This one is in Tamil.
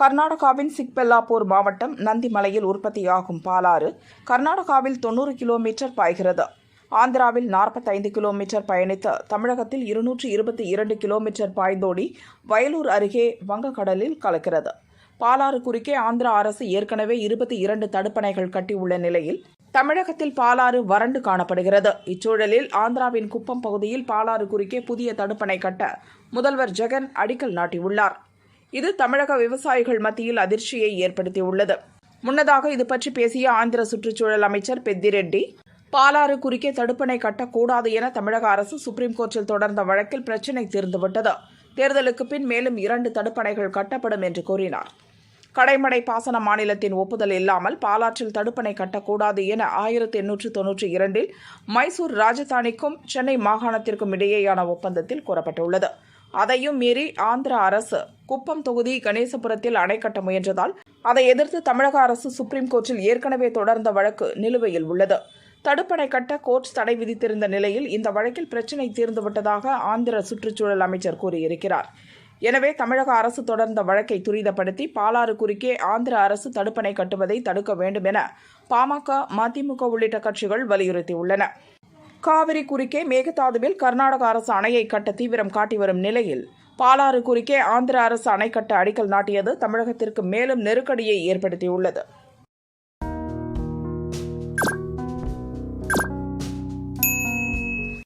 கர்நாடகாவின் சிக்பெல்லாப்பூர் மாவட்டம் நந்திமலையில் உற்பத்தியாகும் பாலாறு கர்நாடகாவில் தொண்ணூறு கிலோமீட்டர் பாய்கிறது. ஆந்திராவில் நாற்பத்தைந்து கிலோமீட்டர் பயணித்து தமிழகத்தில் இருநூற்று இருபத்தி இரண்டு கிலோமீட்டர் பாய்ந்தோடி வயலூர் அருகே வங்கக்கடலில் கலக்கிறது. பாலாறு குறுக்கே ஆந்திரா அரசு ஏற்கனவே இருபத்தி இரண்டு தடுப்பணைகள் கட்டியுள்ள நிலையில் தமிழகத்தில் பாலாறு வறண்டு காணப்படுகிறது. இச்சூழலில் ஆந்திராவின் குப்பம் பகுதியில் பாலாறு குறுக்கே புதிய தடுப்பணை கட்ட முதல்வர் ஜெகன் அடிக்கல் நாட்டியுள்ளார். இது தமிழக விவசாயிகள் மத்தியில் அதிர்ச்சியை ஏற்படுத்தியுள்ளது. முன்னதாக இது பற்றி பேசிய ஆந்திர சுற்றுச்சூழல் அமைச்சர் பெத்திரெட்டி பாலாறு குறுக்கே தடுப்பணை கட்டக்கூடாது என தமிழக அரசு சுப்ரீம் கோர்ட்டில் தொடர்ந்த வழக்கில் பிரச்சினை தீர்ந்துவிட்டது. தேர்தலுக்கு பின் மேலும் இரண்டு தடுப்பணைகள் கட்டப்படும் என்று கூறினார். கடைமடை பாசன மாநிலத்தின் ஒப்புதல் இல்லாமல் பாலாற்றில் தடுப்பணை கட்டக்கூடாது என ஆயிரத்தி எண்ணூற்று தொன்னூற்றி இரண்டில் மைசூர் ராஜதானிக்கும் சென்னை மாகாணத்திற்கும் இடையேயான ஒப்பந்தத்தில் கூறப்பட்டுள்ளது. அதையும் மீறி ஆந்திர அரசு குப்பம் தொகுதி கணேசபுரத்தில் அணை கட்ட முயன்றதால் அதை எதிர்த்து தமிழக அரசு சுப்ரீம் கோர்ட்டில் ஏற்கனவே தொடர்ந்த வழக்கு நிலுவையில் உள்ளது. தடுப்பணை கட்ட கோர்ட் தடை விதித்திருந்த நிலையில் இந்த வழக்கில் பிரச்சினை தீர்ந்துவிட்டதாக ஆந்திர சுற்றுச்சூழல் அமைச்சர் கூறியிருக்கிறார். எனவே தமிழக அரசு தொடர்ந்த வழக்கை துரிதப்படுத்தி பாலாறு குறுக்கே ஆந்திர அரசு தடுப்பணை கட்டுவதை தடுக்க வேண்டும் என பாமக மதிமுக உள்ளிட்ட கட்சிகள் வலியுறுத்தியுள்ளன. காவிரி குறுக்கே மேகதாதுவில் கர்நாடக அரசு அணையை கட்ட தீவிரம் காட்டி வரும் நிலையில் பாலாறு குறுக்கே ஆந்திர அரசு அணை கட்ட அடிக்கல் நாட்டியது தமிழகத்திற்கு மேலும் நெருக்கடியை ஏற்படுத்தியுள்ளது.